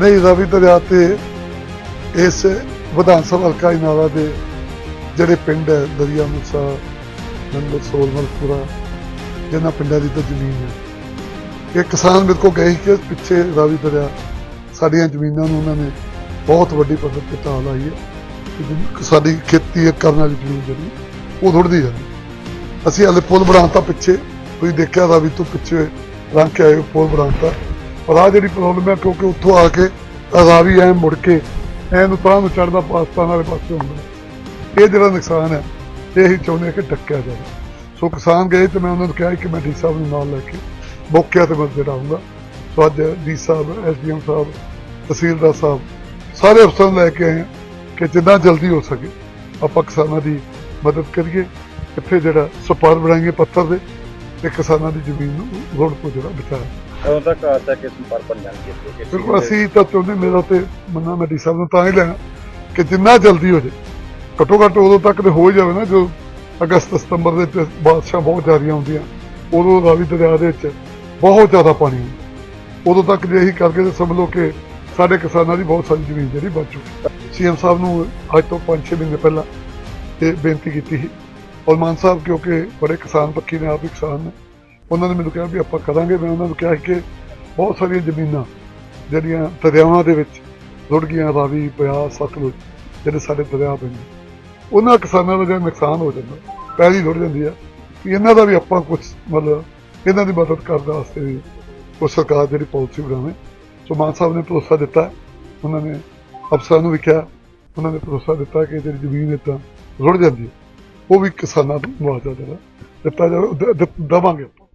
ਨਹੀਂ ਰਾਵੀ ਦਰਿਆ ਤੇ ਇਸ ਵਿਧਾਨ ਸਭਾ ਹਲਕਾ ਇਨਾਲਾ ਦੇ ਜਿਹੜੇ ਪਿੰਡ ਹੈ ਦਰਿਆ ਮੁਸਾ ਨੰਦਰ ਸੋਲਮਲਪੁਰਾ ਜਿਹਨਾਂ ਪਿੰਡਾਂ ਦੀ ਤਾਂ ਜ਼ਮੀਨ ਹੈ। ਇਹ ਕਿਸਾਨ ਮੇਰੇ ਕੋਲ ਗਏ ਸੀ ਕਿ ਪਿੱਛੇ ਰਾਵੀ ਦਰਿਆ ਸਾਡੀਆਂ ਜ਼ਮੀਨਾਂ ਨੂੰ ਉਹਨਾਂ ਨੇ ਬਹੁਤ ਵੱਡੀ ਪੱਧਰ ਤੇ ਢਾਹ ਲਾਈ ਹੈ ਸਾਡੀ ਖੇਤੀ ਕਰਨ ਵਾਲੀ ਜ਼ਮੀਨ ਜਿਹੜੀ ਉਹ ਰੁੜਦੀ ਜਾਂਦੀ ਅਸੀਂ ਹਲੇ ਪੁਲ ਬਣਾਉਤਾ ਪਿੱਛੇ ਤੁਸੀਂ ਦੇਖਿਆ ਰਾਵੀ ਤੋਂ ਪਿੱਛੇ ਰੰਗ ਕੇ ਆਏ ਹੋ, ਪੁਲ ਬਣਾਉਤਾ ਪਰ ਜਿਹੜੀ ਪ੍ਰੋਬਲਮ ਹੈ ਕਿਉਂਕਿ ਉੱਥੋਂ ਆ ਕੇ ਆਹ ਰਾਵੀ ਐ ਮੁੜ ਕੇ ਐ ਨੂੰ ਤਾਂ ਨੂੰ ਚੜਦਾ ਪਾਕਿਸਤਾਨ ਵਾਲੇ ਪਾਸੇ ਹੁੰਦਾ ਇਹ ਜਿਹੜਾ ਨੁਕਸਾਨ ਹੈ, ਇਹ ਹੀ ਚਾਹੁੰਦੇ ਹਾਂ ਕਿ ਡੱਕਿਆ ਜਾਵੇ। ਸੋ ਕਿਸਾਨ ਗਏ ਤੇ ਮੈਂ ਉਹਨਾਂ ਨੂੰ ਕਿਹਾ ਕਿ ਮੈਂ ਡੀ ਸਾਹਿਬ ਨੂੰ ਨਾਲ ਲੈ ਕੇ ਮੌਕੇ ਤੇ ਮੈਂ ਜਿਹੜਾ ਆਊਂਗਾ ਸੋ ਅੱਜ ਡੀ ਸਾਹਿਬ, ਐਸਡੀਐਮ ਸਾਹਿਬ, ਤਹਿਸੀਲਦਾਰ ਸਾਹਿਬ ਸਾਰੇ ਅਫਸਰਾਂ ਨੂੰ ਲੈ ਕੇ ਆਏ ਕਿ ਜਿੰਨਾ ਜਲਦੀ ਹੋ ਸਕੇ ਆਪਾਂ ਕਿਸਾਨਾਂ ਦੀ ਮਦਦ ਕਰੀਏ ਇੱਥੇ ਜਿਹੜਾ ਸਪਾਰ ਬਣਾਈਏ ਪੱਥਰ ਦੇ ਤੇ ਕਿਸਾਨਾਂ ਦੀ ਜ਼ਮੀਨ ਨੂੰ ਰੋਡ ਤੋਂ ਜਿਹੜਾ ਬਚਾਇਆ। ਉਦੋਂ ਤੱਕ ਆ ਤੱਕ ਇਹ ਸੰਪਰਕ ਬਣ ਜਾਣਗੇ ਇੱਥੇ। ਬਿਲਕੁਲ ਅਸੀਂ ਤਾਂ ਚਾਹੁੰਦੇ ਮੇਰਾ ਤੇ ਮੰਨਾ ਮੈਂ ਡੀ ਸਾਹਿਬ ਨੂੰ ਤਾਂ ਹੀ ਲੈਣਾ ਕਿ ਜਿੰਨਾ ਜਲਦੀ ਹੋ ਜਾਏ ਘੱਟੋ ਘੱਟ ਉਦੋਂ ਤੱਕ ਤੇ ਹੋ ਹੀ ਜਾਵੇ ਨਾ ਜੋ ਅਗਸਤ ਸਤੰਬਰ ਦੇ ਵਿੱਚ ਬਾਰਿਸ਼ਾਂ ਬਹੁਤ ਜ਼ਿਆਦੀਆਂ ਹੁੰਦੀਆਂ ਉਦੋਂ ਰਾਵੀ ਦਰਿਆ ਦੇ ਵਿੱਚ ਬਹੁਤ ਜ਼ਿਆਦਾ ਪਾਣੀ ਹੁੰਦਾ। ਉਦੋਂ ਤੱਕ ਜੇ ਇਹੀ ਕਰਕੇ ਤੇ ਸਮਝ ਲਓ ਕਿ ਸਾਡੇ ਕਿਸਾਨਾਂ ਦੀ ਬਹੁਤ ਸਾਰੀ ਜ਼ਮੀਨ ਜਿਹੜੀ ਬਚ ਚੁੱਕੀ। ਸੀਐਮ ਸਾਹਿਬ ਨੂੰ ਅੱਜ ਤੋਂ 5-6 ਮਹੀਨੇ ਪਹਿਲਾਂ ਇਹ ਬੇਨਤੀ ਕੀਤੀ ਸੀ। ਔਰ ਮਾਨ ਸਾਹਿਬ ਕਿਉਂਕਿ ਬੜੇ ਕਿਸਾਨ ਪੱਖੀ ਨੇ ਆਪ ਹੀ ਕਿਸਾਨ ਨੇ ਉਹਨਾਂ ਨੇ ਮੈਨੂੰ ਕਿਹਾ ਵੀ ਆਪਾਂ ਕਰਾਂਗੇ, ਮੈਂ ਉਹਨਾਂ ਨੂੰ ਕਿਹਾ ਕਿ ਬਹੁਤ ਸਾਰੀਆਂ ਜ਼ਮੀਨਾਂ ਜਿਹੜੀਆਂ ਦਰਿਆਵਾਂ ਦੇ ਵਿੱਚ ਰੁੜ ਗਈਆਂ, ਰਾਵੀ, ਬਿਆਸ, ਸਤਲੁਜ, ਜਿਹੜੇ ਸਾਡੇ ਦਰਿਆ ਪੈਂਦੇ ਉਹਨਾਂ ਕਿਸਾਨਾਂ ਦਾ ਜਿਹੜਾ ਨੁਕਸਾਨ ਹੋ ਜਾਂਦਾ ਪਹਿਲੀ ਰੁੜ ਜਾਂਦੀ ਆ ਕਿ ਇਹਨਾਂ ਦਾ ਵੀ ਆਪਾਂ ਕੁਝ ਮਤਲਬ ਇਹਨਾਂ ਦੀ ਮਦਦ ਕਰਨ ਵਾਸਤੇ ਵੀ ਉਹ ਸਰਕਾਰ ਜਿਹੜੀ ਪਾਲਿਸੀ ਬਣਾਵੇ। ਸੋ ਮਾਨ ਸਾਹਿਬ ਨੇ ਭਰੋਸਾ ਦਿੱਤਾ, ਉਹਨਾਂ ਨੇ ਅਫਸਰਾਂ ਨੂੰ ਵੀ ਕਿਹਾ, ਉਹਨਾਂ ਨੇ ਭਰੋਸਾ ਦਿੱਤਾ ਕਿ ਜਿਹੜੀ ਜ਼ਮੀਨ ਇਦਾਂ ਰੁੜ ਜਾਂਦੀ ਹੈ ਉਹ ਵੀ ਕਿਸਾਨਾਂ ਨੂੰ ਮੁਆਵਜ਼ਾ ਦੇਣਾ, ਦਿੱਤਾ ਜਾਵੇ ਦ- ਦੇਵਾਂਗੇ ਆਪਾਂ।